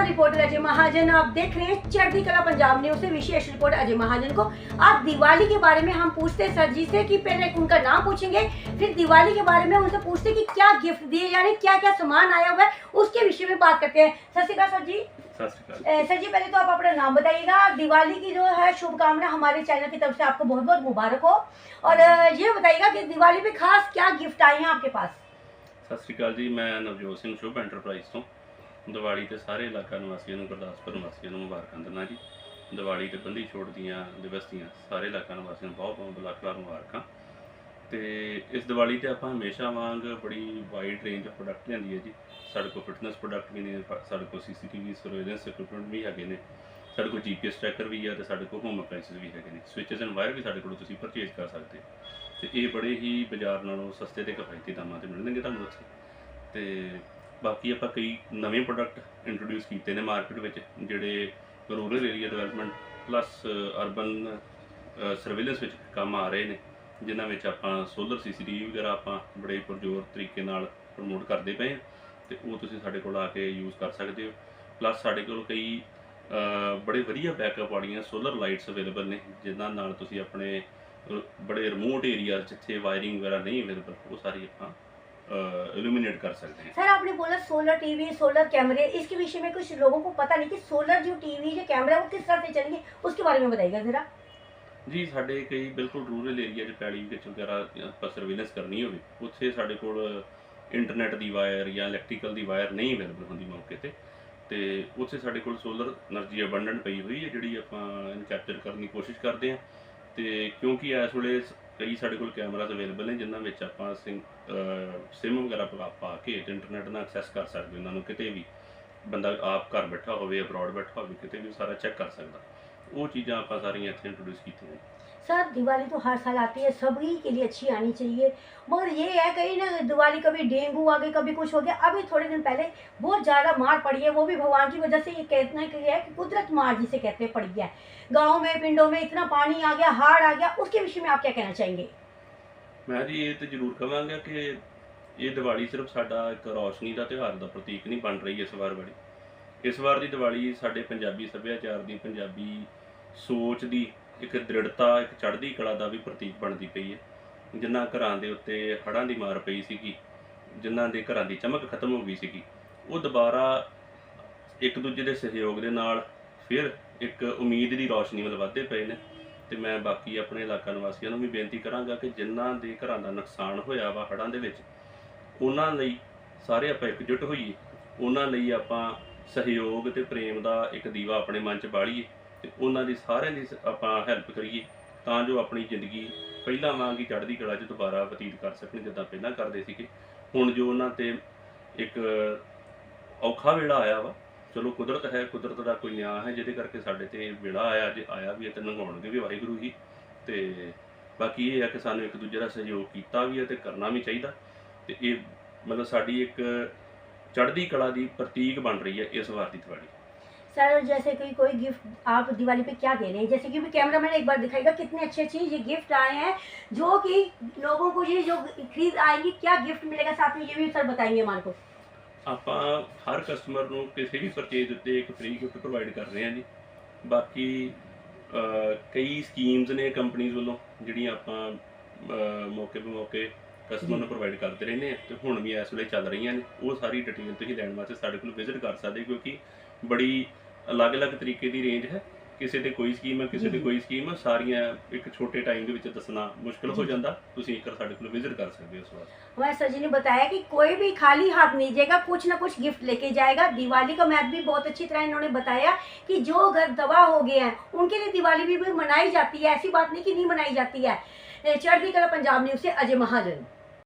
Special reporter Ajay Mahajan आप देख रहे हैं चढ़ती कला पंजाब न्यूज़ से विशेष रिपोर्ट अजय महाजन को। आज दिवाली के बारे में हम पूछते हैं सर जी से कि पहले उनका नाम पूछेंगे फिर दिवाली के बारे में उनसे पूछते कि क्या गिफ्ट दिए यानी क्या क्या सामान आया हुआ है उसके विषय में बात करते हैं। सत श्रीकाल सर जी। सर जी पहले तो आप अपना नाम बताइएगा। दिवाली की जो है शुभकामना हमारे चैनल की तरफ़ से आपको बहुत बहुत मुबारक हो। और ये बताइएगा की दिवाली पे खास क्या गिफ्ट आए हैं आपके पास? सत श्रीकाल जी मैं नवजोत सिंह शुभ एंटरप्राइज हूँ। ਦੀਵਾਲੀ ਤੇ ਸਾਰੇ ਇਲਾਕਾ ਨਿਵਾਸੀਆਂ ਨੂੰ, ਗੁਰਦਾਸਪੁਰ ਨਿਵਾਸੀਆਂ ਨੂੰ ਮੁਬਾਰਕਾਂ ਦਿੰਦਾ ਜੀ। ਦੀਵਾਲੀ ਤੇ ਬੰਦੀ ਛੋੜ ਦੀਆਂ ਦਿਵਸ ਦੀਆਂ ਸਾਰੇ ਇਲਾਕਾ ਨਿਵਾਸੀਆਂ ਨੂੰ ਬਹੁਤ ਬਹੁਤ ਲੱਖ ਲੱਖ ਮੁਬਾਰਕਾਂ। ਤੇ ਇਸ ਦੀਵਾਲੀ ਤੇ ਆਪਾਂ ਹਮੇਸ਼ਾ ਵਾਂਗ ਬੜੀ ਵਾਈਡ ਰੇਂਜ ਆਫ ਪ੍ਰੋਡਕਟ ਲਿਆਂਦੀ ਹੈ ਜੀ। ਸਾਡੇ ਕੋਲ ਫਿਟਨੈਸ ਪ੍ਰੋਡਕਟ ਵੀ ਨੇ, ਸਾਡੇ ਕੋਲ ਸੀਸੀਟੀਵੀ ਸਰਵੇਲੈਂਸ ਇਕਵਿਪਮੈਂਟ ਵੀ ਹੈਗੇ ਨੇ। ਸਾਡੇ ਕੋਲ ਜੀਪੀਐਸ ਟਰੈਕਰ ਵੀ ਆ ਤੇ ਸਾਡੇ ਕੋਲ ਹੋਮ ਅਪਲਾਈਸਸ ਵੀ ਹੈਗੇ ਨੇ। ਸਵਿਚਸ ਐਂਡ ਵਾਇਰ ਵੀ ਸਾਡੇ ਕੋਲ ਤੁਸੀਂ ਪਰਚੇਜ਼ ਕਰ ਸਕਦੇ ਹੋ। ਤੇ ਇਹ ਬੜੇ ਹੀ ਬਾਜ਼ਾਰ ਨਾਲੋਂ ਸਸਤੇ ਤੇ ਕਿਫਾਇਤੀ ਦਾਮਾਂ ਤੇ ਮਿਲਣਗੇ ਤੁਹਾਨੂੰ ਉੱਥੇ। ਤੇ ਬਾਕੀ ਆਪਾਂ ਕਈ ਨਵੇਂ ਪ੍ਰੋਡਕਟ ਇੰਟਰੋਡਿਊਸ ਕੀਤੇ ਨੇ ਮਾਰਕੀਟ ਵਿੱਚ, ਜਿਹੜੇ rural area development plus urban surveillance ਵਿੱਚ ਕੰਮ ਆ ਰਹੇ ਨੇ, ਜਿਨ੍ਹਾਂ ਵਿੱਚ ਆਪਾਂ ਸੋਲਰ ਸੀਸੀਟੀਵੀ ਵਗੈਰਾ ਆਪਾਂ ਬੜੇ ਪੁਰਜੋਰ ਤਰੀਕੇ ਨਾਲ ਪ੍ਰਮੋਟ ਕਰਦੇ ਪਏ ਹਾਂ ਤੇ ਉਹ ਤੁਸੀਂ ਸਾਡੇ ਕੋਲ ਆ ਕੇ ਯੂਜ਼ ਕਰ ਸਕਦੇ ਹੋ। ਪਲੱਸ ਸਾਡੇ ਕੋਲ ਕਈ ਬੜੇ ਵਧੀਆ ਬੈਕਅਪ ਵਾਲੀਆਂ ਸੋਲਰ ਲਾਈਟਸ ਅਵੇਲੇਬਲ ਨੇ, ਜਿਨ੍ਹਾਂ ਨਾਲ ਤੁਸੀਂ ਆਪਣੇ ਬੜੇ ਰਿਮੋਟ ਏਰੀਆ ਜਿੱਥੇ ਵਾਇਰਿੰਗ ਵਗੈਰਾ ਨਹੀਂ ਅਵੇਲੇਬਲ ਉਹ ਸਾਰੀ ਆਪਾਂ इल्यूमिनेट कर सकते हैं। सर आपने बोला सोलर टीवी सोलर कैमरे इसके विषय में कुछ लोगों को पता नहीं कि सोलर जो टीवी जो कैमरा वो किस तरह से चलेंगे उसके बारे में बताइएगा जरा। ਜੀ ਸਾਡੇ ਕਈ ਬਿਲਕੁਲ ਰੂਰਲ ਏਰੀਆ 'ਚ ਪੈਲੀ ਵਿੱਚ ਵਗੈਰਾ ਆਪਾਂ ਸਰਵੇਲੈਂਸ ਕਰਨੀ ਹੋਵੇ ਉੱਥੇ ਸਾਡੇ ਕੋਲ ਇੰਟਰਨੈਟ ਦੀ ਵਾਇਰ ਜਾਂ ਇਲੈਕਟ੍ਰੀਕਲ ਦੀ ਵਾਇਰ ਨਹੀਂ ਅਵੇਲੇਬਲ ਹੁੰਦੀ ਮੌਕੇ ਤੇ ਤੇ ਉੱਥੇ ਸਾਡੇ ਕੋਲ ਸੋਲਰ એનર્ਜੀ ਅਬੰਡੈਂਟ ਪਈ ਹੋਈ ਹੈ ਜਿਹੜੀ ਆਪਾਂ ਇਹਨੂੰ ਕਰਨ ਦੀ ਕੋਸ਼ਿਸ਼ ਕਰਦੇ ਹਾਂ ਤੇ ਕਿਉਂਕਿ ਇਸ ਵੇਲੇ ਕਈ ਸਾਡੇ ਕੋਲ ਕੈਮਰਾਜ਼ ਅਵੇਲੇਬਲ ਨੇ, ਜਿਨ੍ਹਾਂ ਵਿੱਚ ਆਪਾਂ ਸਿਮ ਵਗੈਰਾ ਪਾ ਪਾ ਕੇ ਤੇ ਇੰਟਰਨੈਟ ਨਾਲ ਐਕਸੈਸ ਕਰ ਸਕਦੇ ਉਹਨਾਂ ਨੂੰ ਕਿਤੇ ਵੀ ਬੰਦਾ ਆਪ ਘਰ ਬੈਠਾ ਹੋਵੇ ਅਬਰੋਡ ਬੈਠਾ ਹੋਵੇ, ਕਿਤੇ ਵੀ ਸਾਰਾ ਚੈੱਕ ਕਰ ਸਕਦਾ। ਉਹ ਚੀਜ਼ਾਂ ਆਪਾਂ ਸਾਰੀਆਂ ਇੱਥੇ ਇੰਟਰੋਡਿਊਸ ਕੀਤੀਆਂ सर दिवाली तो हर साल आती है सभी के लिए अच्छी आनी चाहिए मगर ये है कहीं ना दिवाली कभी डेंगू आ गई कभी कुछ हो गया अभी थोड़े दिन पहले बहुत ज़्यादा मार पड़ी है वो भी भगवान की वजह से ये कहना कि है कि कुदरत मार जिसे कहते हैं पड़ी है गाँव में पिंडों में इतना पानी आ गया हाड़ आ गया उसके विषय में आप क्या कहना चाहेंगे ਮੈਂ ਜੀ ਇਹ ਤੇ ਜ਼ਰੂਰ ਕਹਾਂਗਾ ਕਿ ਇਹ ਦੀਵਾਲੀ ਸਿਰਫ ਸਾਡਾ ਇੱਕ ਰੌਸ਼ਨੀ ਦਾ ਤਿਉਹਾਰ ਦਾ ਪ੍ਰਤੀਕ ਨਹੀਂ ਬਣ ਰਹੀ ਇਸ ਵਾਰ ਬੜੀ ਇਸ ਵਾਰ ਦੀ ਦੀਵਾਲੀ ਸਾਡੇ ਪੰਜਾਬੀ ਸੱਭਿਆਚਾਰ ਦੀ ਪੰਜਾਬੀ ਸੋਚ ਦੀ ਇੱਕ ਦ੍ਰਿੜਤਾ, ਇੱਕ ਚੜ੍ਹਦੀ ਕਲਾ ਦਾ ਵੀ ਪ੍ਰਤੀਕ ਬਣਦੀ ਪਈ ਹੈ। ਜਿਨ੍ਹਾਂ ਘਰਾਂ ਦੇ ਉੱਤੇ ਹੜ੍ਹਾਂ ਦੀ ਮਾਰ ਪਈ ਸੀਗੀ ਜਿਨ੍ਹਾਂ ਦੇ ਘਰਾਂ ਦੀ ਚਮਕ ਖਤਮ ਹੋ ਗਈ ਸੀਗੀ, ਉਹ ਦੁਬਾਰਾ ਇੱਕ ਦੂਜੇ ਦੇ ਸਹਿਯੋਗ ਦੇ ਨਾਲ ਫਿਰ ਇੱਕ ਉਮੀਦ ਦੀ ਰੌਸ਼ਨੀ ਵੱਲ ਵਧਦੇ ਪਏ ਨੇ। ਤੇ ਮੈਂ ਬਾਕੀ ਆਪਣੇ ਇਲਾਕਾ ਨਿਵਾਸੀਆਂ ਨੂੰ ਵੀ ਬੇਨਤੀ ਕਰਾਂਗਾ ਕਿ ਜਿਨ੍ਹਾਂ ਦੇ ਘਰਾਂ ਦਾ ਨੁਕਸਾਨ ਹੋਇਆ ਵਾ ਹੜ੍ਹਾਂ ਦੇ ਵਿੱਚ, ਉਹਨਾਂ ਲਈ ਸਾਰੇ ਆਪਾਂ ਇਕਜੁੱਟ ਹੋਈਏ। ਉਹਨਾਂ ਲਈ ਆਪਾਂ ਸਹਿਯੋਗ ਤੇ ਪ੍ਰੇਮ ਦਾ ਇੱਕ ਦੀਵਾ ਆਪਣੇ ਮਨ 'ਚ ਬਾਲੀਏ। ਤੇ ਉਹਨਾਂ ਦੀ ਸਾਰਿਆਂ ਦੀ ਸ- ਆਪਾਂ ਹੈਲਪ ਕਰੀਏ ਤਾਂ ਜੋ ਆਪਣੀ ਜ਼ਿੰਦਗੀ ਪਹਿਲਾਂ ਵਾਂਗ ਹੀ ਚੜ੍ਹਦੀ ਕਲਾ 'ਚ ਦੁਬਾਰਾ ਬਤੀਤ ਕਰ ਸਕਣ ਜਿੱਦਾਂ ਪਹਿਲਾਂ ਕਰਦੇ ਸੀਗੇ। ਹੁਣ ਜੋ ਉਹਨਾਂ ਤੇ ਇੱਕ ਔਖਾ ਵੇਲਾ ਆਇਆ ਵਾ, ਚਲੋ ਕੁਦਰਤ ਹੈ, ਕੁਦਰਤ ਦਾ ਕੋਈ ਨਿਆਂ ਹੈ ਜਿਹਦੇ ਕਰਕੇ ਸਾਡੇ ਤੇ ਵੇਲਾ ਆਇਆ ਜੇ ਆਇਆ ਵੀ ਹੈ ਤੇ ਨੰਗਾਉਣਗੇ ਵੀ ਵਾਹਿਗੁਰੂ ਹੀ ਤੇ ਬਾਕੀ ਇਹ ਹੈ ਕਿ ਸਾਨੂੰ ਇੱਕ ਦੂਜੇ ਦਾ ਸਹਿਯੋਗ ਕੀਤਾ ਵੀ ਹੈ ਤੇ ਕਰਨਾ ਵੀ ਚਾਹੀਦਾ। ਤੇ ਇਹ ਮਤਲਬ ਸਾਡੀ ਇੱਕ ਚੜ੍ਹਦੀ ਕਲਾ ਦੀ ਪ੍ਰਤੀਕ ਬਣ ਰਹੀ ਹੈ ਇਸ ਵਾਰ ਦੀ ਦੀਵਾਲੀ। सर जैसे कि कोई गिफ्ट आप दिवाली पे क्या दे रहे हैं जैसे कि भी कैमरा मैंने एक बार दिखाएगा कितने अच्छे अच्छे ये गिफ्ट आए हैं जो कि लोगों को ये जो खरीद आएंगी क्या गिफ्ट मिलेगा साथ में ये भी सर बताएंगे हमारे को ਆਪਾਂ ਹਰ ਕਸਟਮਰ ਨੂੰ ਕਿਸੇ ਵੀ ਪਰਚੇਜ ਉੱਤੇ ਇੱਕ ਫ੍ਰੀ ਗਿਫਟ ਪ੍ਰੋਵਾਈਡ ਕਰ ਰਹੇ ਹਾਂ ਜੀ ਬਾਕੀ ਅਹ, ਕਈ ਸਕੀਮਸ ਨੇ ਕੰਪਨੀਆਂ ਵੱਲੋਂ ਜਿਹੜੀਆਂ ਆਪਾਂ ਅਹ, ਮੌਕੇ 'ਤੇ ਮੌਕੇ ਕਸਟਮਰ ਨੂੰ ਪ੍ਰੋਵਾਈਡ ਕਰਦੇ ਰਹਿੰਦੇ ਆ ਤੇ ਹੁਣ ਵੀ ਇਸ ਵੇਲੇ ਚੱਲ ਰਹੀਆਂ ਨੇ ਉਹ ਸਾਰੀ ਡਿਟੇਲ ਤੁਸੀਂ ਲੈਣ ਵਾਸਤੇ ਸਾਡੇ ਕੋਲ ਵਿਜ਼ਿਟ ਕਰ ਸਕਦੇ ਹੋ ਕਿਉਂਕਿ ਬੜੀ ਅਲੱਗ-ਅਲੱਗ ਤਰੀਕੇ ਦੀ ਰੇਂਜ ਹੈ ਕਿਸੇ ਤੇ ਕੋਈ ਸਕੀਮ ਹੈ ਕਿਸੇ ਤੇ ਜੀ। ਕੋਈ ਸਕੀਮ ਹੈ ਸਾਰੀਆਂ ਇੱਕ ਛੋਟੇ ਟਾਈਮ ਦੇ ਵਿੱਚ ਦੱਸਣਾ ਮੁਸ਼ਕਲ ਹੋ ਜੀ। ਜਾਂਦਾ ਤੁਸੀਂ ਇੱਕ ਵਾਰ ਸਾਡੇ ਕੋਲ ਵਿਜ਼ਿਟ ਕਰ ਸਕਦੇ ਹੋ ਉਸ ਵਾਰ हमारे सर जी ने बताया कि कोई भी खाली हाथ नहीं जाएगा कुछ ना कुछ गिफ्ट लेके जाएगा दिवाली का मैथ भी बहुत अच्छी तरह इन्होंने बताया कि जो घर तबाह हो गए हैं उनके लिए दिवाली भी, भी मनाई जाती है ऐसी बात नहीं कि नहीं मनाई जाती है चढ़ती कला पंजाब न्यूज से अजय महाजन